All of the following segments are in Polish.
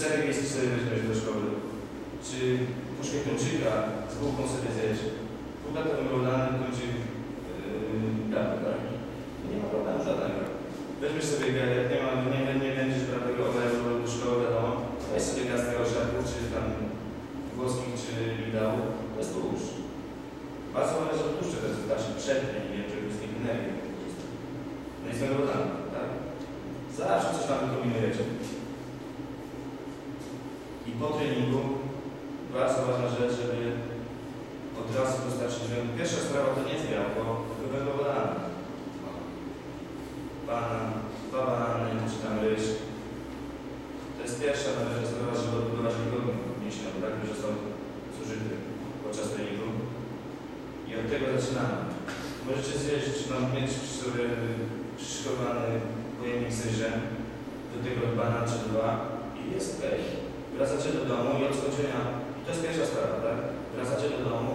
serek jest weźmiesz do szkoły, czy puszkę kończyka z bułką sobie zjesz. Bułka to wymrolany kończyk yy, gapy, tak? Nie ma problemu żadnego. Weźmiesz sobie gajek, nie, ma, nie, nie będziesz brał tego oleju do szkoły, wiadomo. Weź sobie gaz tego orzeków, czy tam włoskich, czy widału. To jest tłuszcz. Bardzo zależy od tłuszczu, to jest znaczy przednie, nie wiem, czegoś energii. No i z węglowodanu, tak? Zawsze coś tam kombinujecie. I po treningu bardzo ważna rzecz, żeby od razu dostarczyć węgla. Pierwsza sprawa to nie jest białko, tylko węglowodany. Banan, dwa banany, czy tam ryż. To jest pierwsza najważniejsza sprawa, żeby odbudować wygodnie mięśniowy, tak, że są zużyte podczas treningu. I od tego zaczynamy. Możecie zjeść, nam mieć przy sobie przyszykowany pojemnik z ryżem, do tego banan czy dwa i jest ok. Wracacie do domu i od skończenia, i to jest pierwsza sprawa, tak? Wracacie do domu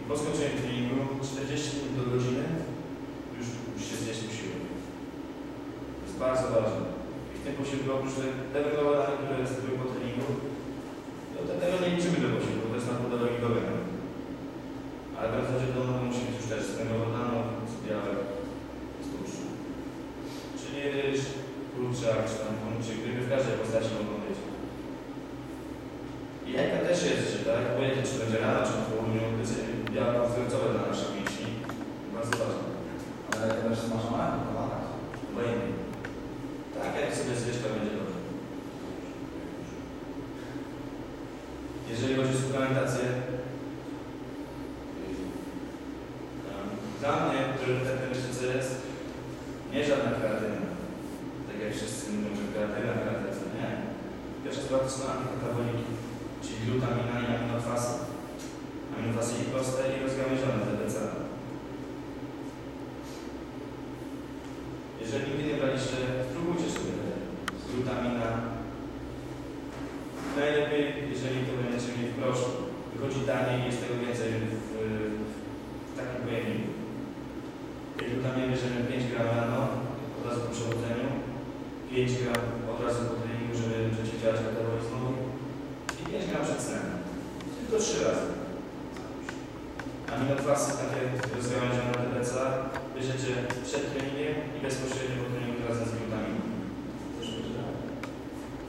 i po skończeniu treningu 40 minut do godziny już musicie zjeść posiłek. To jest bardzo ważne. I w tym posiłku oprócz te- te węglowodany, które rezydują po treningu, to tego nie liczymy do posiłku, to jest na gigowego. Ale wracacie do domu musi być już też z węglowodanów, z białek, z tłuszczu. Czyli ryż, kurczak, czy tam pączek, gryby w każdej postaci mogą być. I jajka też jest, że tak, obojętnie czy będzie rano, czy po południu, to jest białko wzorcowe dla naszych mięśni. Bardzo ważne. Ale też smażone. Obojętnie. Tak, jak sobie zjesz, to będzie dobrze. Jeżeli chodzi o suplementację, em, dla mnie priorytetem co jest nie żadna kreatyna. Tak jak wszyscy mówią, że kreatyna, kreatyna, nie. Pierwsza sprawa to są antykataboliki, czyli glutamina i aminokwasy. Aminokwasy i proste i rozgałęzione TBC. Jeżeli nigdy nie braliście, spróbujcie sobie glutamina. Najlepiej, jeżeli to będziecie mieli w proszku. Wychodzi taniej, jest tego więcej w, w takim pojemniku. Tej glutaminy bierzemy 5 gram rano, od razu po przebudzeniu, 5 gram od razu po treningu, żeby przeciwdziałać metabolizmowi i 5 gram przed snem. Tylko 3 razy. Aminokwasy takie rozgałęzione TBC bierzecie przed treningiem i bezpośrednio po treningu razem z będzie.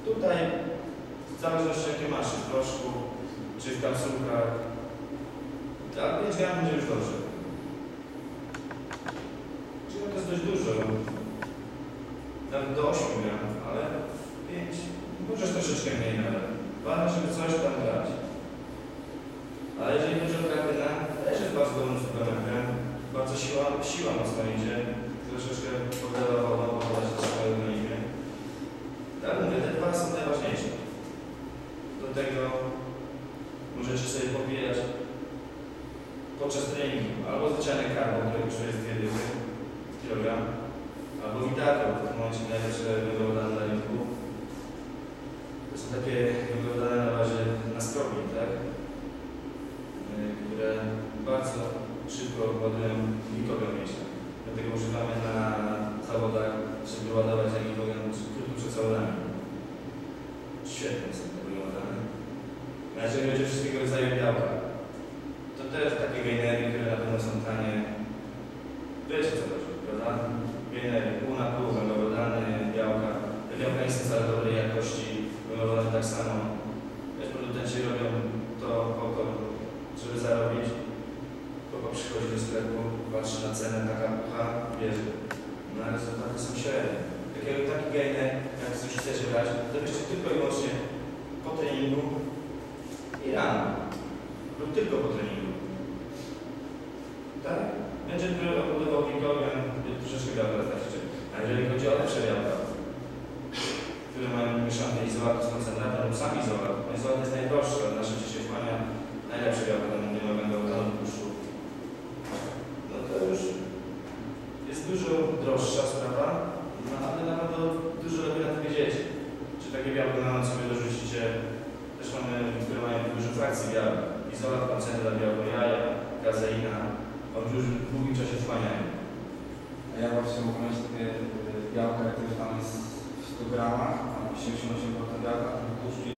Tutaj w zależności jakie masz w proszku, czy w kapsułkach, tak 5 gram będzie już dobrze. Czyli to jest dość dużo. Nawet do 8 gram, ale 5. Możesz troszeczkę mniej nawet. Ważne, żeby coś tam brać. Ale jeżeli chodzi o kreatynę, też jest bardzo dobrym suplementem. Bardzo siła, siła mocno idzie. Troszeczkę podlewa wodą, podlewa się trochę organizmie. Tak mówię, te dwa są najważniejsze. Do tego możecie sobie popijać podczas treningu albo zwyczajny karbo, który kosztuje z 2 dychy, kilogram, albo witarko, w momencie najlepsze węglowodany na rynku. To są takie węglowodany na bazie naskrobi, tak? Yy, które bardzo szybko ładują glikogen mięśnia. Dlatego używamy na zawodach, żeby ładować glikogen krótko przed zawodami. Świetne są te węglowodany. A jeżeli chodzi o wszystkiego rodzaju białka, to też takie gainery, które na pewno są tanie. Wiecie co chodzi, prawda? Gainery, pół na pół, węglowodany, białka. Te białka nie są wcale dobrej jakości, węglowodany tak samo. Wiesz, producenci robią to po to, żeby zarobić. Kogo przychodzi do sklepu, patrzy na cenę, taka pucha, bierze. No ale rezultaty są średnie. Takiego, taki gainer, jak coś chcecie brać, to bierzcie tylko i wyłącznie po treningu i rano. Lub tylko po treningu. Tak? Będzie budował glikogen, troszeczkę białka wystarczy. A jeżeli chodzi o lepsze białka, które mają mieszankę izolatu z koncentratem lub sam izolat, no izolat jest najdroższy, ale nasze się wchłania najlepsze białka, tam nie ma węglowodanu tłuszczu. No to już jest dużo droższa sprawa, no ale na pewno dużo lepiej na to wiedzieć. Czy takie białko na noc sobie dorzucicie, też mamy, mają dużo frakcji białek. Izolat, koncentrat białko jaja, kazeina, już w długim czasie wchłaniają. A ja właśnie mogę mieć takie białka, które tam jest w 100 gramach, a 80-85